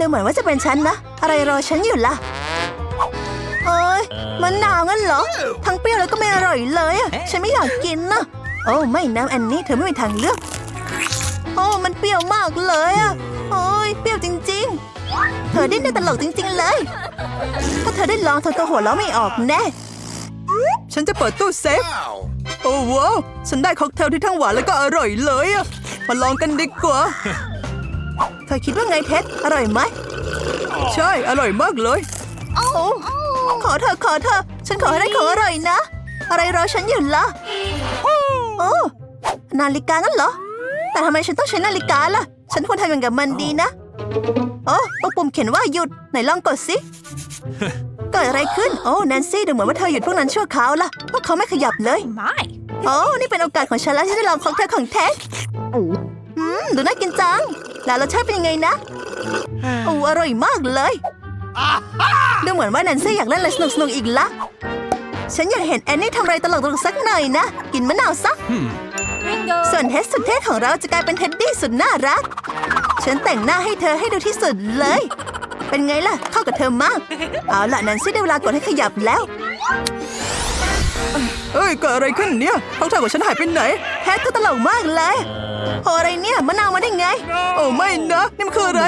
ดูเหมือนว่าจะเป็นฉันนะ อะไรรอฉันอยู่ล่ะเอ้ยมันหนาวงั้นเหรอ ทั้งเปรี้ยวแล้วก็ไม่อร่อยเลยอะฉันไม่อยากกินนะโอ้ไม่นะแอนนี่เธอไม่มีทางเลือกโอ้มันเปรี้ยวมากเลยอะโอ้ยเปรี้ยวจริง ๆ เธอดิ้นได้ตลกจริง ๆ เลย ถ้าเธอได้ลองเธอก็หัวเราะไม่ออกแน่ ฉันจะเปิดตู้เซฟ โอ้ว้าวฉันได้ค็อกเทลที่ทั้งหวานแล้วก็อร่อยเลยอะมาลองกันดีกว่าเธอคิดว่าไงเท็ดอร่อยไหม ใช่ อร่อยมากเลย โอ้ขอเธอะขอเธอะฉันขอให้ได้ของอร่อยนะ อะไรรอฉันอยู่ล่ะ โอ้นาฬิกางั้นเหรอ แต่ทำไมฉันต้องใช้นาฬิกาล่ะ ฉันควรทำอย่างกับมันดีนะ โอ้ตรงปุ่มเขียนว่าหยุด ไหนลองกดสิเกิดอะไรขึ้น โอ้แนนซี่ดูเหมือนว่าเธอหยุดพวกนั้นชั่วคราวล่ะพวกเขาไม่ขยับเลย My. โอ้นี่เป็นโอกาสของฉันแล้วที่จะลองค็อกเทลของเท็ดอืมดูน่ากินจัง แล้วรสชาติเป็นยังไงนะโอ้อร่อยมากเลยดูเหมือนว่าแนนซี่อยากเล่นอะไรสนุกๆอีกละ ฉันอยากเห็นแอนนี่ทำอะไรตลกๆสักหน่อยนะ กินมะนาวซัก Bingo. ส่วนเทสสุดเท่ของเราจะกลายเป็นเท็ดดี้สุดน่ารัก ฉันแต่งหน้าให้เธอให้ดูที่สุดเลย เป็นไงล่ะ เข้ากับเธอมาก เอาล่ะแนนซี่ได้เวลากดให้ขยับแล้ว เอ้ยเกิดอะไรขึ้นเนี่ยท้องเท้าของฉันหายไปไหนแฮทก็ตลกมากเลยโออะไรเนี่ยมะนาวมาได้ไง โอ้ไม่นะ นี่มันคืออะไร